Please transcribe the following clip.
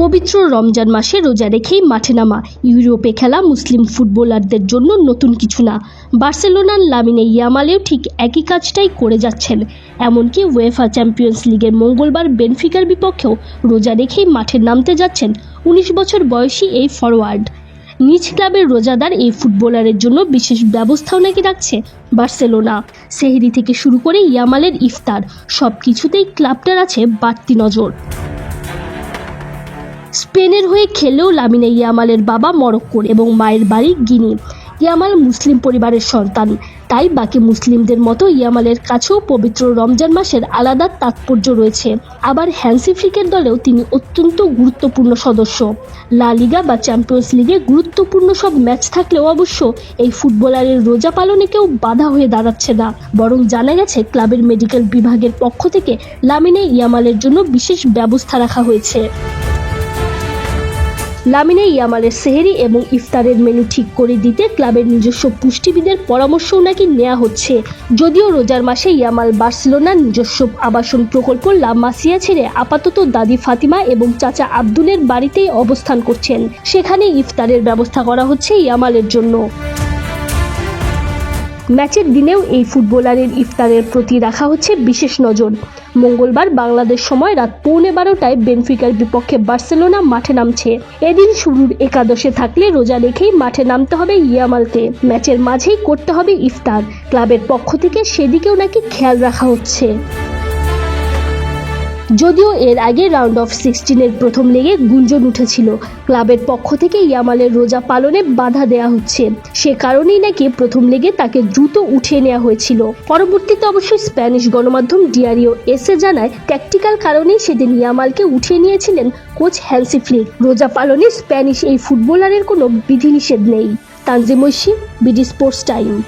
পবিত্র রমজান মাসে রোজা রেখেই মাঠে নামা ইউরোপে খেলা মুসলিম ফুটবলারদের জন্য নতুন কিছু না। বার্সেলোনার লামিনে ইয়ামালেও ঠিক একই কাজটাই করে যাচ্ছেন। এমনকি ওয়েফা চ্যাম্পিয়ন্স লিগের মঙ্গলবার বেনফিকার বিপক্ষেও রোজা রেখেই মাঠে নামতে যাচ্ছেন উনিশ বছর বয়সী এই ফরওয়ার্ড নিজ ক্লাবের রোজাদার এই ফুটবলারের জন্য বিশেষ ব্যবস্থাও নাকি রাখছে বার্সেলোনা। সেহরি থেকে শুরু করে ইয়ামালের ইফতার সব কিছুতেই ক্লাবটার আছে বাড়তি নজর। স্পেনের হয়ে খেলেও লামিনে ইয়ামালের বাবা মরক্কোর এবং মায়ের বাড়ি গিনি ইয়ামাল মুসলিম পরিবারের সন্তান। তাই বাকি মুসলিমদের মতো ইয়ামালের কাছেও পবিত্র রমজান মাসের আলাদা তাৎপর্য রয়েছে। আবার হ্যান্সি ফ্লিকের দলেও তিনি অত্যন্ত গুরুত্বপূর্ণ সদস্য। লা লিগা বা চ্যাম্পিয়ন্স লিগে গুরুত্বপূর্ণ সব ম্যাচ থাকলেও অবশ্য এই ফুটবলারের রোজা পালনে কেউ বাধা হয়ে দাঁড়াচ্ছে না। বরং জানা গেছে, ক্লাবের মেডিকেল বিভাগের পক্ষ থেকে লামিনে ইয়ামালের জন্য বিশেষ ব্যবস্থা রাখা হয়েছে। লামিনে ইয়ামালের সেহেরি এবং ইফতারের মেনু ঠিক করে দিতে ক্লাবের নিজস্ব পুষ্টিবিদের পরামর্শও নাকি নেওয়া হচ্ছে। যদিও রোজার মাসে ইয়ামাল বার্সেলোনার নিজস্ব আবাসন প্রকল্প লা মাসিয়া ছেড়ে আপাতত দাদি ফাতিমা এবং চাচা আব্দুলের বাড়িতেই অবস্থান করছেন। সেখানে ইফতারের ব্যবস্থা করা হচ্ছে ইয়ামালের জন্য। ম্যাচের দিনেও এই ফুটবলারের ইফতারের প্রতি রাখা হচ্ছে বিশেষ নজর। মঙ্গলবার বাংলাদেশ সময় রাত পৌনে বারোটায় বেনফিকার বিপক্ষে বার্সেলোনা মাঠে নামছে। এদিন শুরুর একাদশে থাকলে রোজা রেখেই মাঠে নামতে হবে ইয়ামালকে। ম্যাচের মাঝেই করতে হবে ইফতার। ক্লাবের পক্ষ থেকে সেদিকেও নাকি খেয়াল রাখা হচ্ছে। যদিও এর আগে রাউন্ড অফ সিক্সটিনের প্রথম লেগে গুঞ্জন উঠেছিল। ক্লাবের পক্ষ থেকে ইয়ামালের রোজা পালনে বাধা দেয়া হচ্ছে। সে কারণেই নাকি প্রথম লেগে তাকে দ্রুত উঠিয়ে নেওয়া হয়েছিল। পরবর্তীতে অবশ্যই স্প্যানিশ গণমাধ্যম ডিআরিও এসে জানায় ট্যাকটিক্যাল কারণেই সেদিন ইয়ামালকে উঠিয়ে নিয়েছিলেন কোচ হ্যান্সি ফ্লিক। রোজা পালনে স্প্যানিশ এই ফুটবলারের কোনো বিধিনিষেধ নেই। Tanzim Oishi, BD sports time.